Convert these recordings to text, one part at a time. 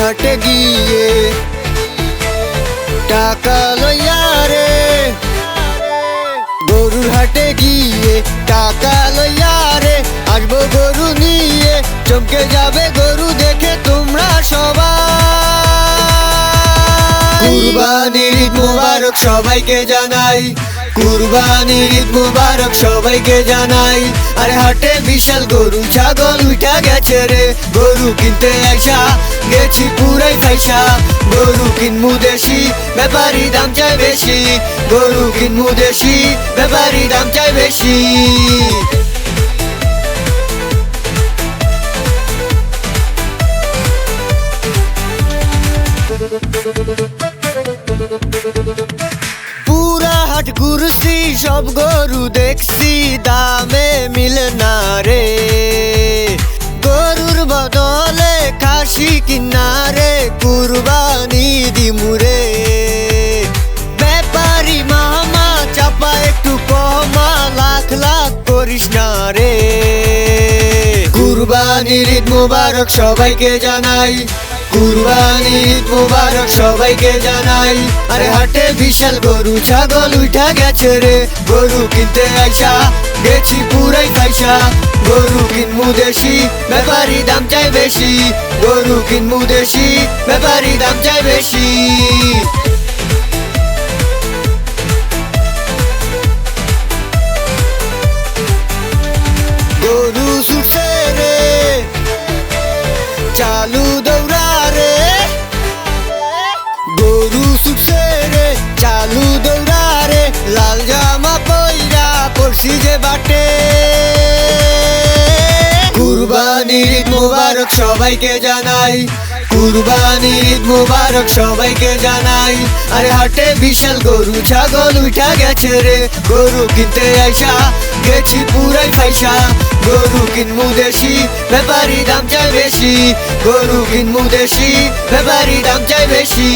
হাটে গিয়ে টাকা লইয়া রে। গরুর হাটে গিয়ে টাকা লইয়া রে। আসব গরু নিয়ে, চমকে যাবে গরু দেখে তোমরা সবাই। কুরবানির ঈদ মুবারক সবাইকে জানাই, কুরবানির ঈদ মুবারক সবাইকে জানাই। আরে হাটে বিশাল গরু, ছাগল উঠা গেছে রে। কিনতে আইসা, গেছি পুরাই ফাইসা। গরু কিনমু দেশি, ব্যাপারি দাম চাই বেশি। গরু কিনমু দেশি, ব্যাপারি দাম চাই বেশি। পুরা হাট ঘুরছি, সব গরু দেখছি, দামে মিলে না রে। খাসি কিনারে কুরবানি দিমুরে। ব্যাপারি মামা, চাপা একটু কমা, লাখ লাখ করিস না রে। কুরবানির ঈদ মুবারক সবাইকে জানাই। কুরবানির ঈদ মুবারক সবাইকে জানাই। আরে হাটে বিশাল গরু, ছাগল উঠা গেছে রে। গরু কিনতে আইসা, গেছি পুরাই ফাইসা। গরু কিনমু দেশি, ব্যাপারি দাম চাই বেশি। গরু কিনমু দেশি, ব্যাপারি দাম চাই বেশি। গরু ছুটছে রে, চালু দৌড়া রে। গরু ছুটছে রে, চালু দৌড়া রে। লাল জামা পইরা পড়ছি যে বাটে। কুরবানির ঈদ মুবারক সবাইকে জানাই। কুরবানির ঈদ মুবারক সবাইকে জানাই। আরে হাটে বিশাল গরু, ছাগল উঠা গেছে রে। গরু কিনতে আইসা, গেছি পুরাই ফাইসা। গরু কিনমু দেশি, ব্যাপারি দাম চাই বেশি। গরু কিনমু দেশি, ব্যাপারি দাম চাই বেশি।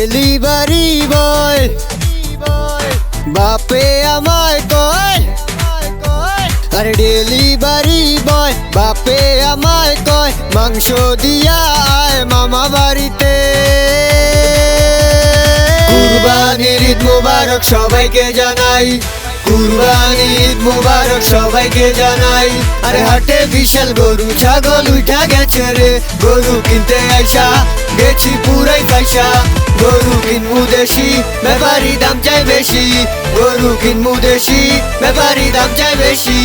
Delivery boy. বাপে আমায় কয়, আরে ডেলিভারি বয়, বাপে আমায় কয়, মাংস দিয়া আয় মামা বাড়িতে। কুরবানির ঈদ মুবারক সবাইকে জানাই। কুরবানির মুবারক সবাইকে জানাই। আরে হাটে বিশাল গরু, ছাগল উঠা গেছে রে। গরু কিনতে আইসা, গেছি পুরাই পয়সা গরু কিনমু দেশি, ব্যাপারি দাম চাই বেশি। গরু কিনমু দেশি, ব্যাপারি দাম চাই বেশি।